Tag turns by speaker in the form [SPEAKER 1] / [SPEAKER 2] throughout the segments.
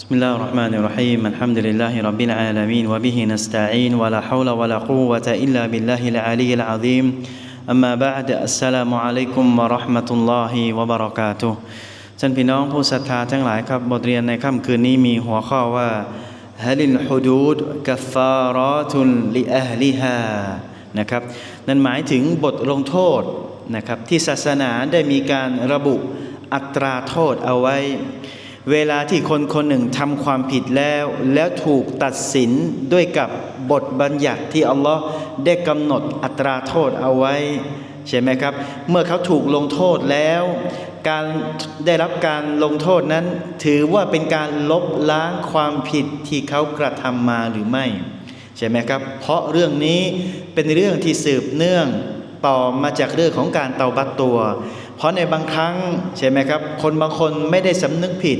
[SPEAKER 1] بسم الله الرحمن الرحيم الحمد لله رب العالمين وبه نستعين ولا حول ولا قوة إلا بالله العلي العظيم أما بعد السلام عليكم ورحمة الله وبركاته ท่านพี่น้องผู้ศรัทธาทั้งหลายครับบทเรียนในค่ำคืนนี้มีหัวข้อว่าฮลิลฮุดูดกัฟฟารอตุนลิอัฮลิฮานะครับนั่นหมายถึงบทลงโทษนะครับที่ศาสนาได้มีการระบุอัตราโทษเอาไว้ เวลาที่คนคนหนึ่งทำความผิดแล้ว แล้วถูกตัดสินด้วยกับบทบัญญัติที่อัลลอฮ์ได้กำหนดอัตราโทษเอาไว้ ใช่ไหมครับ เมื่อเขาถูกลงโทษแล้ว การได้รับการลงโทษนั้น ถือว่าเป็นการลบล้างความผิดที่เขากระทำมาหรือไม่ ใช่ไหมครับ เพราะเรื่องนี้เป็นเรื่องที่สืบเนื่องต่อมาจากเรื่องของการเตาบัตตัว เพราะในบางครั้งใช่ไหมครับ คนบางคนไม่ได้สำนึกผิด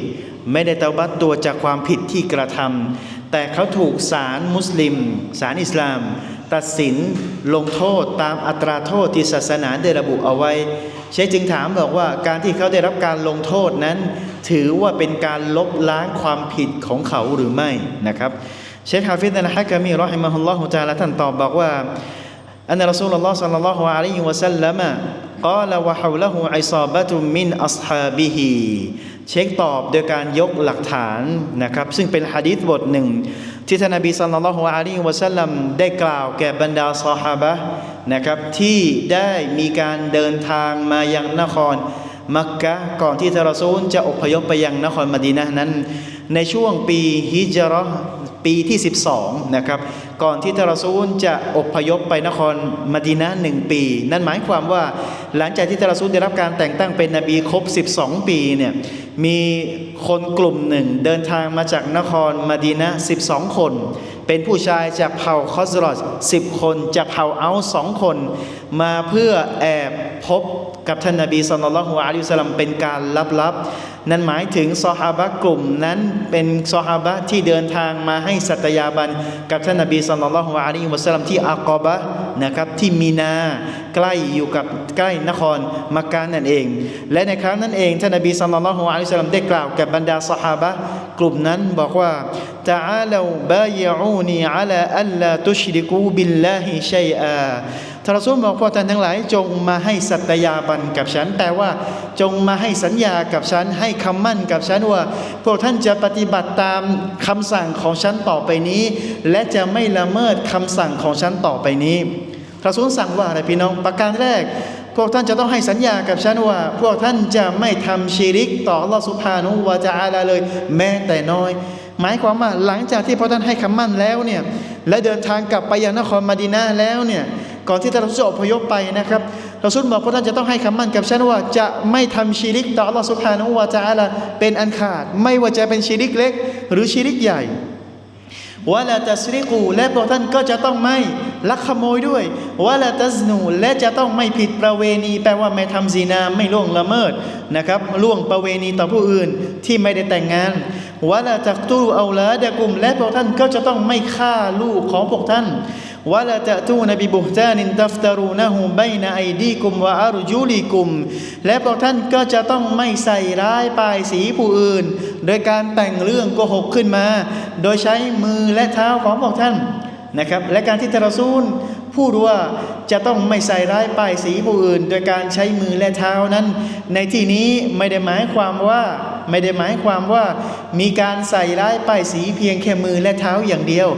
[SPEAKER 1] ไม่ได้เตาบัตตัวจากความผิดที่กระทำแต่เขาถูกศาลมุสลิมศาลอิสลาม ตัดสินลงโทษตามอัตราโทษที่ศาสนาได้ระบุเอาไว้เชคจึงถามบอกว่าการที่เขาได้รับการลงโทษนั้น ถือว่าเป็นการลบล้างความผิดของเขาหรือไม่นะครับเชคฮาฟิดนะฮะกามีรอฮิมะฮุลลอฮุตอาลาท่านตอบบอกว่าอันรอซูลลอฮ์สัลลัลลอฮุอะลัยฮิวะสัลลัม กล่าววะฮาวละฮูอิซาบะตุมินอัศฮาบิฮิเช็คตอบโดยการยกหลักฐานนะครับ ซึ่งเป็นฮะดีษบทหนึ่ง ที่ท่านนบีสัลลัลลอฮุอะลัยฮิวะสัลลัมได้กล่าวแก่บรรดาซอฮาบะนะครับ ที่ได้มีการเดินทางมายังนครมักกะก่อนที่ทารซูลจะอพยพไปยังนครมดีนะนั้น ในช่วงปีฮิจรห์ ปีที่ 12 นะครับ ก่อนที่ทารซูลจะอพยพไปนครมดีนะหนึ่งปี นั่นหมายความว่าหลังจากที่ทารซูลได้รับการแต่งตั้งเป็นนบีครบ 12 ปีเนี่ยมีคนกลุ่มหนึ่งเดินทางมาจากนครมดีนะ 12 คน เป็นผู้ชายจากเผ่าคอสรอส10 คนจากเผ่าเอาสองคน มาเพื่อแอบพบ กับท่านนบีสุลต่านละฮ์อะลัยฮิสลามเป็นการลับๆ นั่นหมายถึงซอฮาบะกลุ่มนั้นเป็นซอฮาบะที่เดินทางมาให้สัตยาบันกับท่านนบีสุลต่านละฮ์อะลัยฮิวะสลามที่อากอบะนะครับที่มีนาใกล้อยู่กับใกล้นครมักกะนั่นเอง และในครั้งนั้นเองท่านนบีสุลต่านละฮ์อะลัยฮิสลามได้กล่าวกับบรรดาซอฮาบะกลุ่มนั้นบอกว่า تعالوا بايعوني على ألا تشركوا بالله شيئا ทารซูลบอกพวกท่านทั้งหลายจงมาให้สัตยาบันกับฉัน แต่ว่าจงมาให้สัญญากับฉัน ให้คำมั่นกับฉันว่า พวกท่านจะปฏิบัติตามคำสั่งของฉันต่อไปนี้ และจะไม่ละเมิดคำสั่งของฉันต่อไปนี้ทารซูลสั่งว่าอะไรพี่น้องประการแรก พวกท่านจะต้องให้สัญญากับฉันว่า พวกท่านจะไม่ทำชีริกต่อลอสุภานุวาจาอาลาเลย แม้แต่น้อยหมายความว่าหลังจากที่พระท่านให้คำมั่นแล้วเนี่ยและเดินทางกลับไปยังนครมาดีนาแล้วเนี่ย ก่อนที่ท่านจะอพยพไปนะครับเราสุลบอกพระท่านจะต้องให้คำมั่นกับฉันว่าจะไม่ทำชีริกต่ออัลลอฮฺสุบฮานุวาจาละเป็นอันขาด ไม่ว่าจะเป็นชีริกเล็ก หรือชีริกใหญ่วะลาตัสริกูและพวกท่านก็จะต้องไม่ลักขโมยด้วยวะลาตัสนูและจะต้องไม่ผิดประเวณี แปลว่าไม่ทำซีนาไม่ล่วงละเมิดนะครับล่วงประเวณีต่อผู้อื่นที่ไม่ได้แต่งงานวะลาจักตูเอาละดะกุมและพวกท่านก็จะต้องไม่ฆ่าลูกของพวกท่าน วะลาตะตูนบิบุฮตานินตัฟตารูนะฮูไบนะไอดีกุมวะอารุจูลีกุมและพวกท่านก็จะต้องไม่ใส่ร้ายป้ายสีผู้อื่น โดยการแต่งเรื่องโกหกขึ้นมา โดยใช้มือและเท้าของพวกท่านนะครับ และการที่ตรซูลพูดว่าจะต้องไม่ใส่ร้ายป้ายสีผู้อื่น โดยการใช้มือและเท้านั้น ในที่นี้ไม่ได้หมายความว่า ไม่ได้หมายความว่ามีการใส่ร้ายป้ายสีเพียงแค่มือและเท้าอย่างเดียว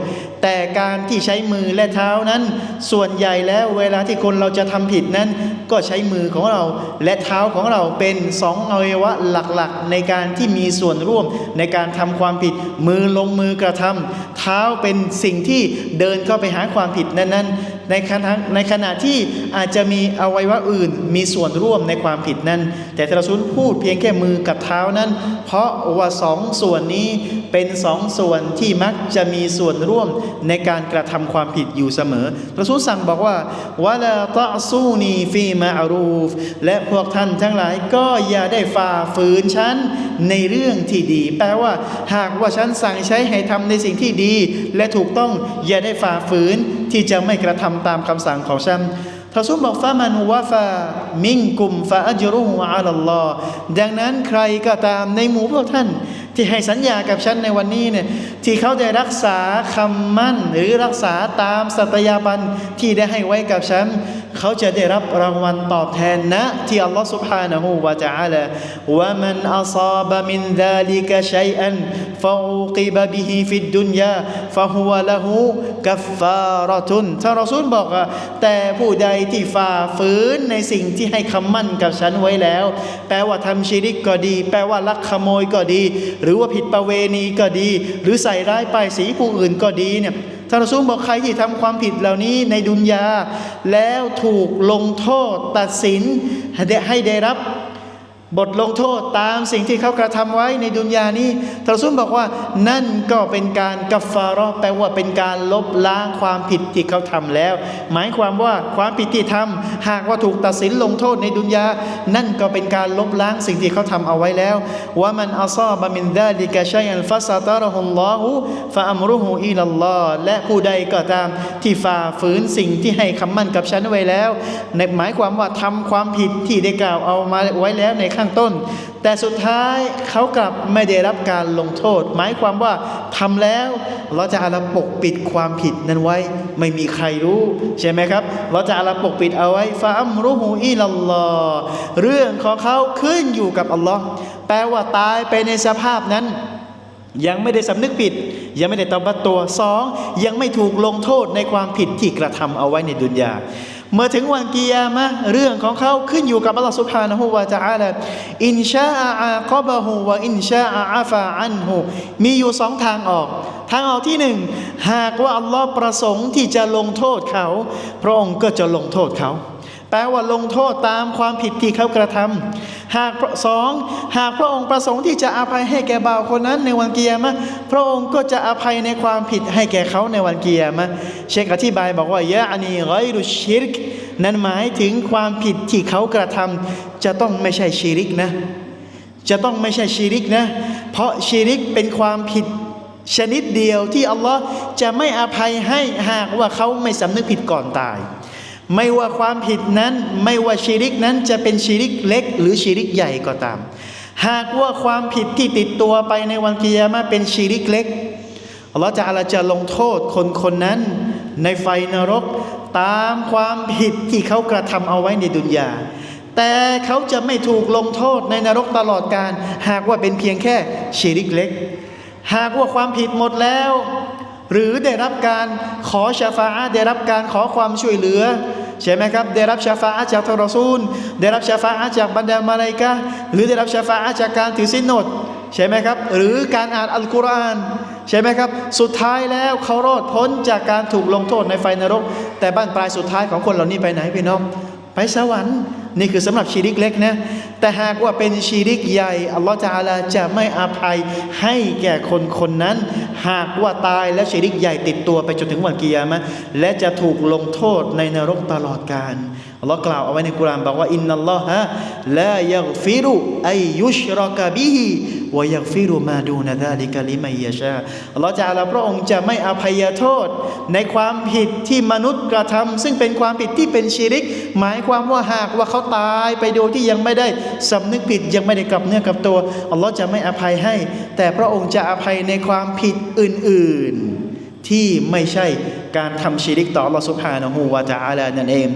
[SPEAKER 1] แต่การที่ใช้มือและเท้านั้น ส่วนใหญ่แล้วเวลาที่คนเราจะทำผิดนั้น ก็ใช้มือของเราและเท้าของเราเป็นสองอวัยวะหลักๆ ในการที่มีส่วนร่วมในการทำความผิดมือลงมือกระทำเท้าเป็นสิ่งที่เดินเข้าไปหาความผิดนั้นๆ ในขณะในขณะที่อาจจะมีอวัยวะอื่น มีส่วนร่วมในความผิดนั้น แต่ทรสุนพูดเพียงแค่มือกับเท้านั้น เพราะว่าสองส่วนนี้เป็นสองส่วนที่มักจะมีส่วนร่วมในการกระทำความผิดอยู่เสมอพระสูสั่งบอกว่าวะลาตะซูนีฟีมาอารูฟและพวกท่านทั้งหลายก็อย่าได้ฝ่าฝืนฉันในเรื่องที่ดี แปลว่า หากว่าฉันสั่งใช้ให้ทำในสิ่งที่ดี และถูกต้องอย่าได้ฝ่าฝืน ที่จะไม่กระทำตามคำสั่งของฉันทาซุมบอกฟามันวะฟามิงกุมฟาอัจรุฮุอัลลอฮ์ดังนั้นใครก็ตามในหมู่พวกท่าน
[SPEAKER 2] ที่ให้สัญญากับฉันในวันนี้เนี่ยที่เขาได้รักษาคำมั่นหรือรักษาตามสัตยาบันที่ได้ให้ไว้กับฉัน เขาจะได้รับรางวัลตอบแทนนะ ที่อัลลอฮฺ سبحانه และ تعالى ว่ามันอัซาบมินดาลิกชัยอันฟาอุกิบบิฮิฟิดดุนยาฟะฮุวะละหูกัฟฟาระตุนท่านรอซูลบอกว่าแต่ผู้ใดที่ฝ่าฝืนในสิ่งที่ให้คำมั่นกับฉันไว้แล้ว แปลว่าทำชิริกก็ดี แปลว่าลักขโมยก็ดี หรือว่าผิดประเวณีก็ดี หรือใส่ร้ายป้ายสีผู้อื่นก็ดีเนี่ย ท่านรอซูลบอกใครที่ทำความผิดเหล่านี้ในดุนยา แล้วถูกลงโทษตัดสินให้ได้รับ บทลงโทษตามสิ่งที่เขากระทำไว้ในดุนยานี้ทรซุลบอกว่า นั่นก็เป็นการกัฟฟาราะห์แปลว่าเป็นการลบล้างความผิดที่เขาทำแล้ว หมายความว่าความผิดที่ทำหากว่าถูกตัดสินลงโทษในดุนยา นั่นก็เป็นการลบล้างสิ่งที่เขาทำเอาไว้แล้วว่ามันอัซาบะมินดาลิกะชัยอันฟัสตารฮุลลอฮุฟะอัมรุฮุอิลัลลอฮ์และผู้ใดก็ตามที่ฝ่าฝืนสิ่งที่ให้คำมั่นกับฉันไว้แล้ว ในหมายความว่าทำความผิดที่ได้กล่าวเอามาไว้แล้วในข้างต้น แต่สุดท้ายเขากลับไม่ได้รับการลงโทษ หมายความว่าทำแล้วเราจะอาลาปกปิดความผิดนั้นไว้ไม่มีใครรู้ ใช่ไหมครับ เราจะอาลาปกปิดเอาไว้ฟาอัมรุฮูอิลลอเรื่องของเขาขึ้นอยู่กับอัลลอฮ์แปลว่าตายไปในสภาพนั้น ยังไม่ได้สำนึกผิด ยังไม่ได้ตอบัตตัวสองยังไม่ถูกลงโทษในความผิดที่กระทำเอาไว้ในดุนยา เมื่อถึงวันกิยามะเรื่องของเขาขึ้นอยู่กับอัลลอฮฺสุบฮานะฮูวาตะอาลาอินชาอาคอบะฮูวะอินชาอาฟาอันฮูมีอยู่สองทางออก ทางออกที่หนึ่งหากว่าอัลลอฮ์ประสงค์ที่จะลงโทษเขา พระองค์ก็จะลงโทษเขา แปลว่าลงโทษตามความผิดที่เขากระทำ หากสองหากพระองค์ประสงค์ที่จะอภัยให้แก่บ่าวคนนั้นในวันเกียรมะพระองค์ก็จะอภัยในความผิดให้แก่เขาในวันเกียรมะเชคอธิบายบอกว่ายะอานีไรรุชิริกนั้นหมายถึงความผิดที่เขากระทำจะต้องไม่ใช่ชีริกนะ จะต้องไม่ใช่ชีริกนะ เพราะชีริกเป็นความผิดชนิดเดียวที่อัลลอฮ์จะไม่อภัยให้หากว่าเขาไม่สำนึกผิดก่อนตาย ไม่ว่าความผิดนั้นไม่ว่าชีริกนั้นจะเป็นชีริกเล็ก หรือชีริกใหญ่ก็ตาม หากว่าความผิดที่ติดตัวไปในวันกิยามะเป็นชีริกเล็กอัลลอฮ์จะอาลาจะลงโทษคนคนนั้น ในไฟนรกตามความผิดที่เขากระทำเอาไว้ในดุนยา แต่เขาจะไม่ถูกลงโทษในนรกตลอดกาลหากว่าเป็นเพียงแค่ชีริกเล็ก หากว่าความผิดหมดแล้ว หรือได้รับการขอชาฟาอะได้รับการขอความช่วยเหลือใช่ไหมครับ ได้รับชาฟาอะจากทรซูล ได้รับชาฟาอะจากบรรดามาลาอิกะหรือได้รับชาฟาอะจากการถือศีลอดใช่ไหมครับ หรือการอ่านอัลกุรอานใช่ไหมครับ สุดท้ายแล้วเขารอดพ้นจากการถูกลงโทษในไฟนรก แต่บ้านปลายสุดท้ายของคนเหล่านี้ไปไหนพี่น้อง ไปสวรรค์ นี่คือสำหรับชีริกเล็กนะแต่หากว่าเป็นชีริกใหญ่อัลลอฮฺจาลาจะไม่อภัยให้แก่คนคนนั้น หากว่าตายและชีริกใหญ่ติดตัวไปจนถึงวันกิยามะและจะถูกลงโทษในนรกตลอดกาล อัลลอฮ์กล่าวเอาไว้ในกุรานบอกว่าอินนัลลอฮะลายักฟิรุไอายุชรกะบิฮิวยักฟิรุมาดูนะดาลิกะลิมัยยะชาอัลลอฮ์จะลาพระองค์จะไม่อภัยโทษ ในความผิดที่มนุษย์กระทำ ซึ่งเป็นความผิดที่เป็นชีริก หมายความว่าหากว่าเขาตายไปโดยที่ยังไม่ได้สำนึกผิดยังไม่ได้กลับเนื้อกลับตัวอัลลอฮ์จะไม่อภัยให้ แต่พระองค์จะอภัยในความผิดอื่น ๆ ที่ไม่ใช่การทำชีริกต่ออัลลอฮ์สุบฮานะฮูวาจาอาลานั่นเอง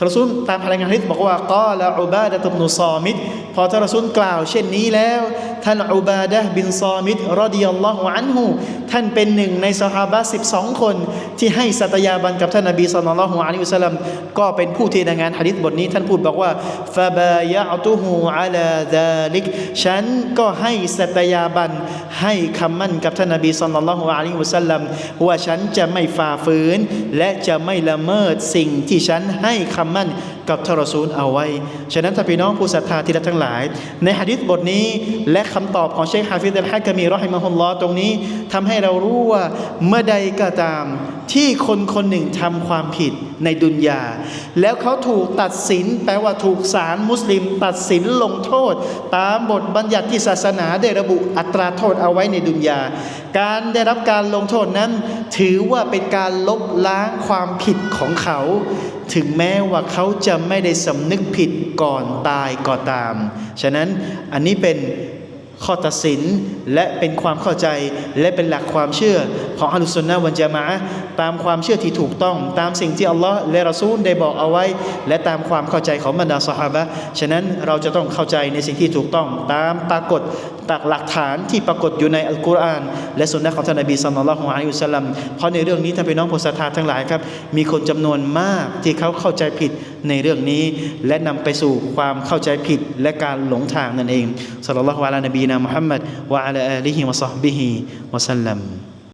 [SPEAKER 2] ทรซุลตามพลังานฮะดิษบอกว่ากอละอุบาดะตุบนุซอมิดพอทรซุลกล่าวเช่นนี้แล้ว ท่านอุบาดะห์บินซอมิดรอดิยัลลอฮุอันฮุท่านเป็นหนึ่งในสหาบะ12คนที่ให้สัตยาบันกับท่านนบีศ็อลลัลลอฮุอะลัยฮิวะซัลลัมก็เป็นผู้ที่รายงานหะดีษบทนี้ ท่านพูดบอกว่าฟาบายะตุฮูอะลาดาลิกฉันก็ให้สัตยาบัน ให้คำมั่นกับท่านนบีสุลต่านละฮุอะลัยฮิวะซัลลัมว่าฉันจะไม่ฝ่าฝืน และจะไม่ละเมิดสิ่งที่ฉันให้คำมั่น กับทรอซูลเอาไว้ ฉะนั้นถ้าพี่น้องผู้ศรัทธาที่รักทั้งหลาย ในหะดีษบทนี้และคำตอบของเชคฮาฟิซอัลฮะกะมีรอฮิมะฮุลลอฮ์ตรงนี้ทำให้เรารู้ว่าเมื่อใดก็ตามที่คนคนหนึ่งทำความผิดในดุนยา แล้วเขาถูกตัดสิน แปลว่าถูกศาลมุสลิม ตัดสินลงโทษ ตามบทบัญญัติที่ศาสนาได้ระบุอัตราโทษเอาไว้ในดุนยาการได้รับการลงโทษนั้น ถือว่าเป็นการลบล้างความผิดของเขา ถึงแม้ว่าเขาจะไม่ได้สำนึกผิดก่อนตายก็ตาม ฉะนั้นอันนี้เป็นข้อตัดสินและเป็นความเข้าใจและเป็นหลักความเชื่อของอัลลอฮฺสุนนะวันจามะอะตามความเชื่อที่ถูกต้อง ตามสิ่งที่อัลลอฮ์และรอซูลได้บอกเอาไว้ และตามความเข้าใจของบรรดาสหายฉะนั้นเราจะต้องเข้าใจในสิ่งที่ถูกต้อง ตามปรากฏ จากหลักฐานที่ปรากฏอยู่ในอัลกุรอาน และสุนนะของท่านนบีสุลลัลลอฮุอะลัยฮิวะสัลลัมเพราะในเรื่องนี้ท่านพี่น้องผู้ศรัทธาทั้งหลายครับ มีคนจำนวนมากที่เขาเข้าใจผิดในเรื่องนี้ และนำไปสู่ความเข้าใจผิดและการหลงทางนั่นเองสุลลัลลอฮุอะลัยนบีนะมุฮัมมัดวะอะลาอาลีฮิวะซอฮบิฮิวะสัลลัม